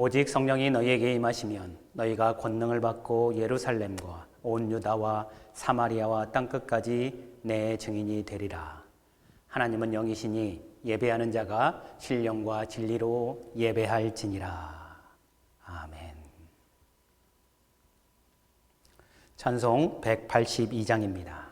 오직 성령이 너희에게 임하시면 너희가 권능을 받고 예루살렘과 온 유다와 사마리아와 땅 끝까지 내 증인이 되리라. 하나님은 영이시니 예배하는 자가 신령과 진리로 예배할지니라. 아멘. 찬송 182장입니다.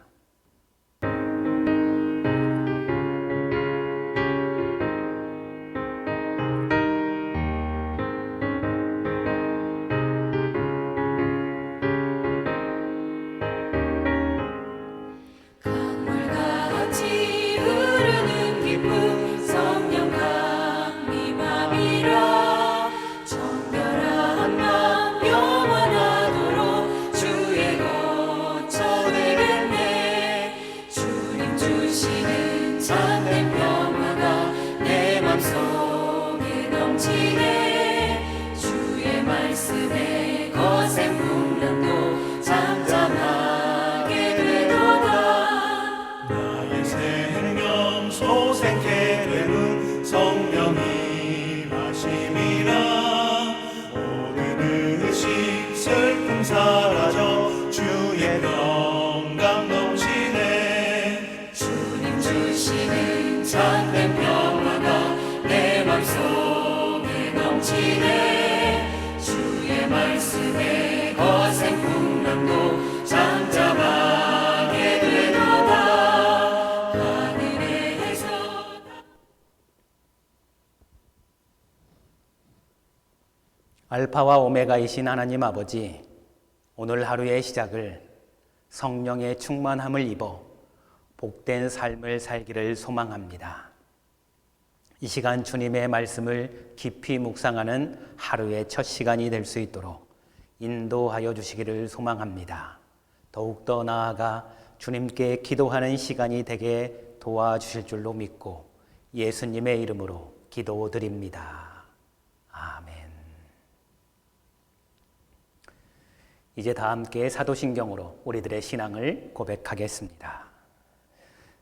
주의 말씀에 알파와 오메가이신 하나님 아버지, 오늘 하루의 시작을 성령의 충만함을 입어 복된 삶을 살기를 소망합니다. 이 시간 주님의 말씀을 깊이 묵상하는 하루의 첫 시간이 될 수 있도록 인도하여 주시기를 소망합니다. 더욱더 나아가 주님께 기도하는 시간이 되게 도와주실 줄로 믿고 예수님의 이름으로 기도드립니다. 아멘. 이제 다 함께 사도신경으로 우리들의 신앙을 고백하겠습니다.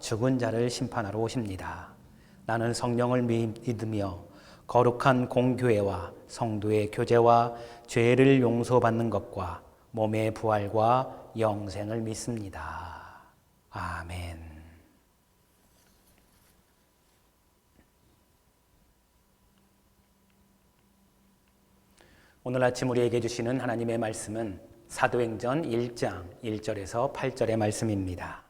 죽은 자를 심판하러 오십니다. 나는 성령을 믿으며 거룩한 공교회와 성도의 교제와 죄를 용서받는 것과 몸의 부활과 영생을 믿습니다. 아멘. 오늘 아침 우리에게 주시는 하나님의 말씀은 사도행전 1장 1절에서 8절의 말씀입니다.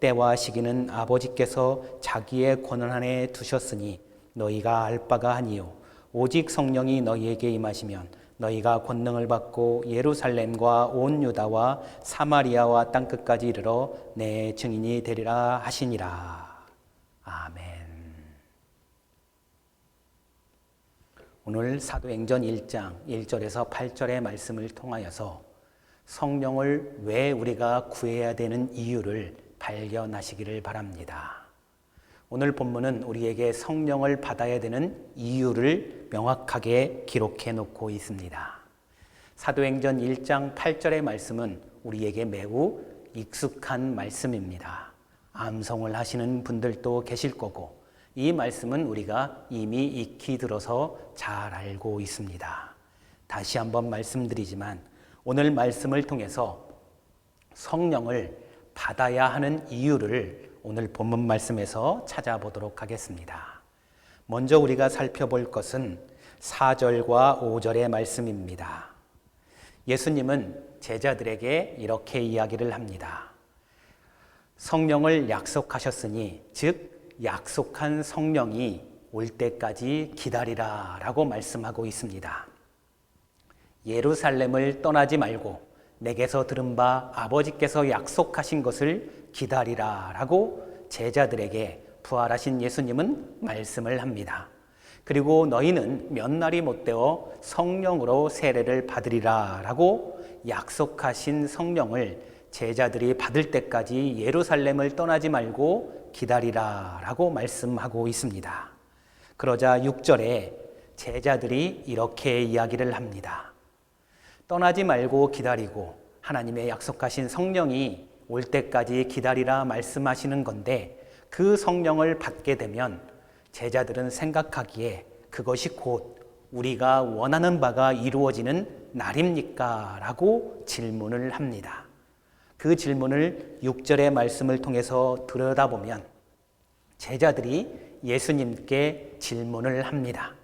때와 시기는 아버지께서 자기의 권한 안에 두셨으니 너희가 알 바가 아니요 오직 성령이 너희에게 임하시면 너희가 권능을 받고 예루살렘과 온 유다와 사마리아와 땅 끝까지 이르러 내 증인이 되리라 하시니라. 아멘. 오늘 사도행전 1장 1절에서 8절의 말씀을 통하여서 성령을 왜 우리가 구해야 되는 이유를 발견하시기를 바랍니다. 오늘 본문은 우리에게 성령을 받아야 되는 이유를 명확하게 기록해 놓고 있습니다. 사도행전 1장 8절의 말씀은 우리에게 매우 익숙한 말씀입니다. 암송을 하시는 분들도 계실 거고 이 말씀은 우리가 이미 익히 들어서 잘 알고 있습니다. 다시 한번 말씀드리지만 오늘 말씀을 통해서 성령을 받아야 하는 이유를 오늘 본문 말씀에서 찾아보도록 하겠습니다. 먼저 우리가 살펴볼 것은 4절과 5절의 말씀입니다. 예수님은 제자들에게 이렇게 이야기를 합니다. 성령을 약속하셨으니, 즉, 약속한 성령이 올 때까지 기다리라 라고 말씀하고 있습니다. 예루살렘을 떠나지 말고 내게서 들은 바 아버지께서 약속하신 것을 기다리라 라고 제자들에게 부활하신 예수님은 말씀을 합니다. 그리고 너희는 몇 날이 못되어 성령으로 세례를 받으리라 라고 약속하신 성령을 제자들이 받을 때까지 예루살렘을 떠나지 말고 기다리라 라고 말씀하고 있습니다. 그러자 6절에 제자들이 이렇게 이야기를 합니다. 떠나지 말고 기다리고 하나님의 약속하신 성령이 올 때까지 기다리라 말씀하시는 건데 그 성령을 받게 되면 제자들은 생각하기에 그것이 곧 우리가 원하는 바가 이루어지는 날입니까? 라고 질문을 합니다. 그 질문을 6절의 말씀을 통해서 들여다보면 제자들이 예수님께 질문을 합니다.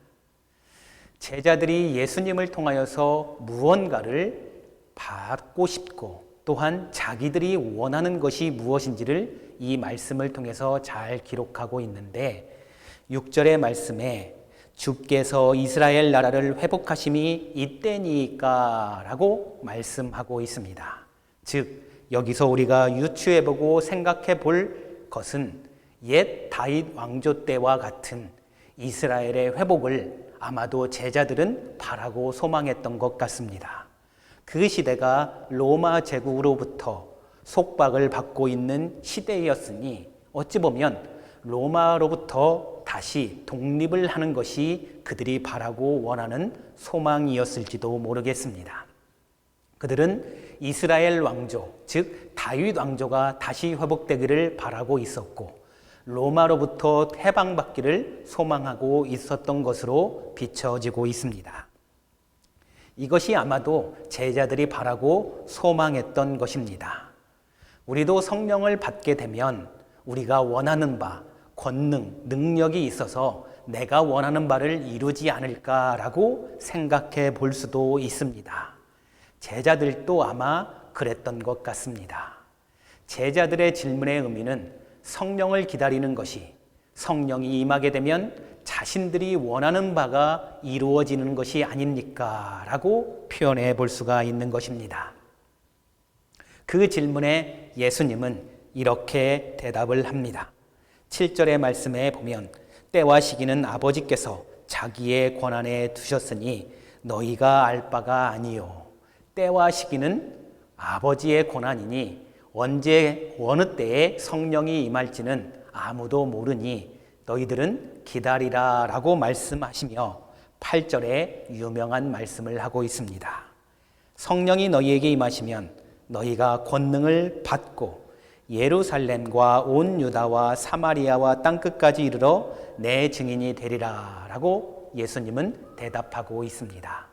제자들이 예수님을 통하여서 무언가를 받고 싶고 또한 자기들이 원하는 것이 무엇인지를 이 말씀을 통해서 잘 기록하고 있는데 6절의 말씀에 주께서 이스라엘 나라를 회복하심이 이때니까 라고 말씀하고 있습니다. 즉, 여기서 우리가 유추해 보고 생각해 볼 것은 옛 다윗 왕조 때와 같은 이스라엘의 회복을 아마도 제자들은 바라고 소망했던 것 같습니다. 그 시대가 로마 제국으로부터 속박을 받고 있는 시대였으니 어찌 보면 로마로부터 다시 독립을 하는 것이 그들이 바라고 원하는 소망이었을지도 모르겠습니다. 그들은 이스라엘 왕조, 즉 다윗 왕조가 다시 회복되기를 바라고 있었고 로마로부터 해방받기를 소망하고 있었던 것으로 비춰지고 있습니다. 이것이 아마도 제자들이 바라고 소망했던 것입니다. 우리도 성령을 받게 되면 우리가 원하는 바, 권능, 능력이 있어서 내가 원하는 바를 이루지 않을까라고 생각해 볼 수도 있습니다. 제자들도 아마 그랬던 것 같습니다. 제자들의 질문의 의미는 성령을 기다리는 것이 성령이 임하게 되면 자신들이 원하는 바가 이루어지는 것이 아닙니까? 라고 표현해 볼 수가 있는 것입니다. 그 질문에 예수님은 이렇게 대답을 합니다. 7절의 말씀에 보면 때와 시기는 아버지께서 자기의 권한에 두셨으니 너희가 알 바가 아니요. 때와 시기는 아버지의 권한이니 언제 어느 때에 성령이 임할지는 아무도 모르니 너희들은 기다리라 라고 말씀하시며 8절에 유명한 말씀을 하고 있습니다. 성령이 너희에게 임하시면 너희가 권능을 받고 예루살렘과 온 유다와 사마리아와 땅 끝까지 이르러 내 증인이 되리라 라고 예수님은 대답하고 있습니다.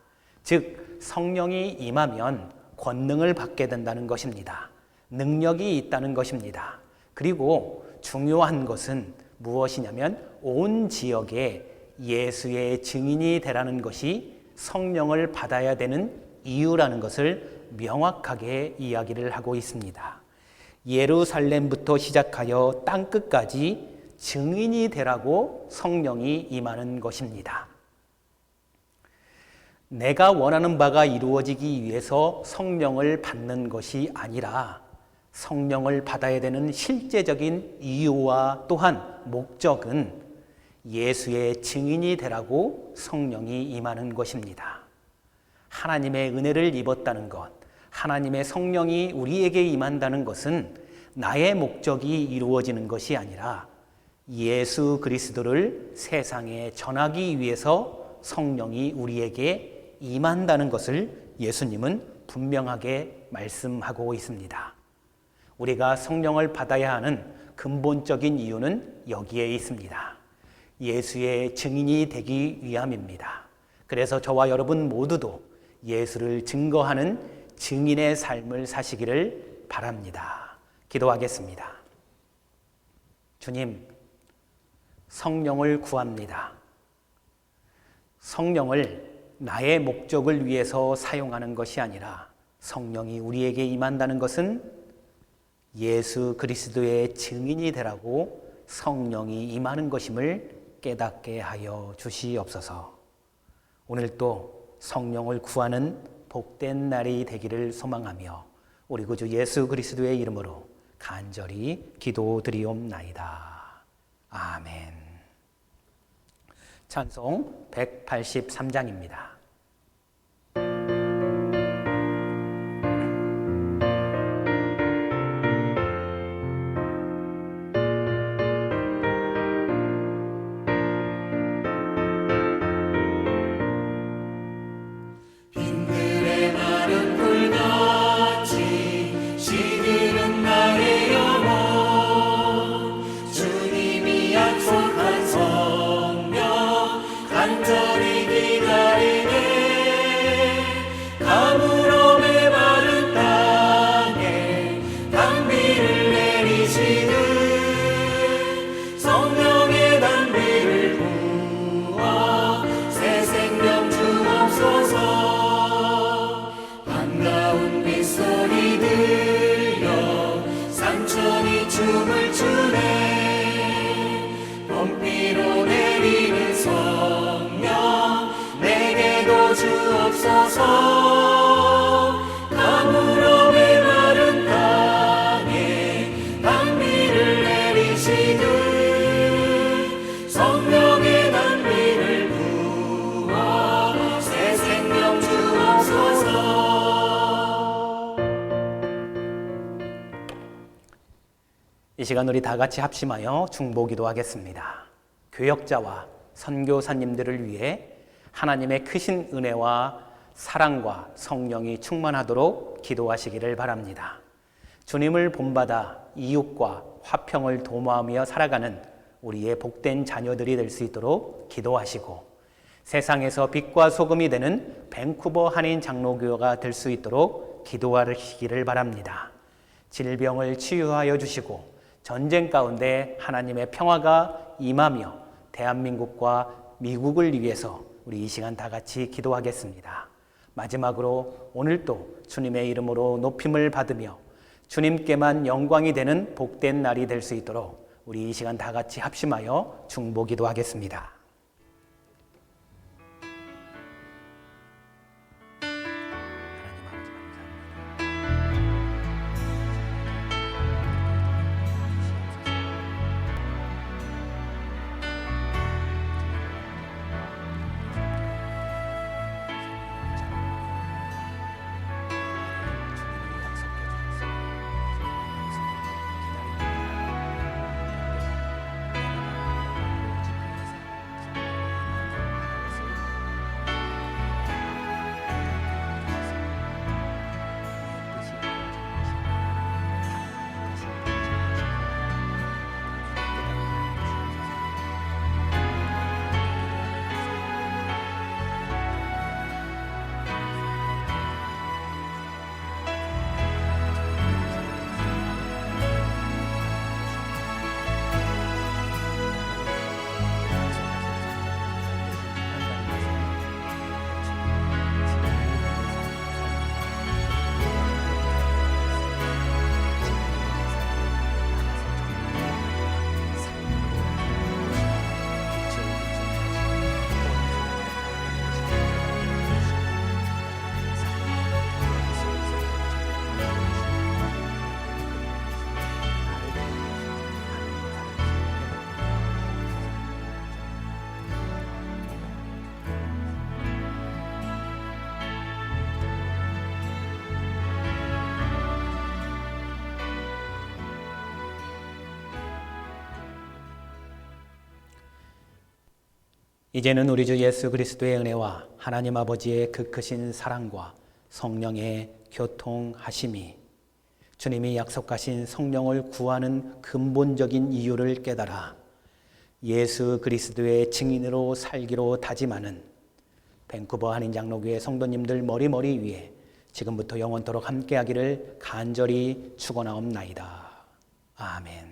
즉, 성령이 임하면 권능을 받게 된다는 것입니다. 능력이 있다는 것입니다. 그리고 중요한 것은 무엇이냐면 온 지역에 예수의 증인이 되라는 것이 성령을 받아야 되는 이유라는 것을 명확하게 이야기를 하고 있습니다. 예루살렘부터 시작하여 땅 끝까지 증인이 되라고 성령이 임하는 것입니다. 내가 원하는 바가 이루어지기 위해서 성령을 받는 것이 아니라 성령을 받아야 되는 실제적인 이유와 또한 목적은 예수의 증인이 되라고 성령이 임하는 것입니다. 하나님의 은혜를 입었다는 것, 하나님의 성령이 우리에게 임한다는 것은 나의 목적이 이루어지는 것이 아니라 예수 그리스도를 세상에 전하기 위해서 성령이 우리에게 임한다는 것을 예수님은 분명하게 말씀하고 있습니다. 우리가 성령을 받아야 하는 근본적인 이유는 여기에 있습니다. 예수의 증인이 되기 위함입니다. 그래서 저와 여러분 모두도 예수를 증거하는 증인의 삶을 사시기를 바랍니다. 기도하겠습니다. 주님, 성령을 구합니다. 성령을 나의 목적을 위해서 사용하는 것이 아니라 성령이 우리에게 임한다는 것은 예수 그리스도의 증인이 되라고 성령이 임하는 것임을 깨닫게 하여 주시옵소서. 오늘도 성령을 구하는 복된 날이 되기를 소망하며 우리 구주 예수 그리스도의 이름으로 간절히 기도드리옵나이다. 아멘. 찬송 183장입니다. 주옵소서 가물음의 마른 땅에 단비를 내리시듯 성령의 단비를 부어 새 생명 주옵소서 이 시간 우리 다 같이 합심하여 중보기도 하겠습니다. 교역자와 선교사님들을 위해 하나님의 크신 은혜와 사랑과 성령이 충만하도록 기도하시기를 바랍니다. 주님을 본받아 이웃과 화평을 도모하며 살아가는 우리의 복된 자녀들이 될 수 있도록 기도하시고 세상에서 빛과 소금이 되는 밴쿠버 한인 장로교가 될 수 있도록 기도하시기를 바랍니다. 질병을 치유하여 주시고 전쟁 가운데 하나님의 평화가 임하며 대한민국과 미국을 위해서 우리 이 시간 다 같이 기도하겠습니다. 마지막으로 오늘도 주님의 이름으로 높임을 받으며 주님께만 영광이 되는 복된 날이 될 수 있도록 우리 이 시간 다 같이 합심하여 중보기도 하겠습니다. 이제는 우리 주 예수 그리스도의 은혜와 하나님 아버지의 그 크신 사랑과 성령의 교통하심이 주님이 약속하신 성령을 구하는 근본적인 이유를 깨달아 예수 그리스도의 증인으로 살기로 다짐하는 밴쿠버 한인 장로교회 성도님들 머리머리 위에 지금부터 영원토록 함께하기를 간절히 축원하옵나이다. 아멘.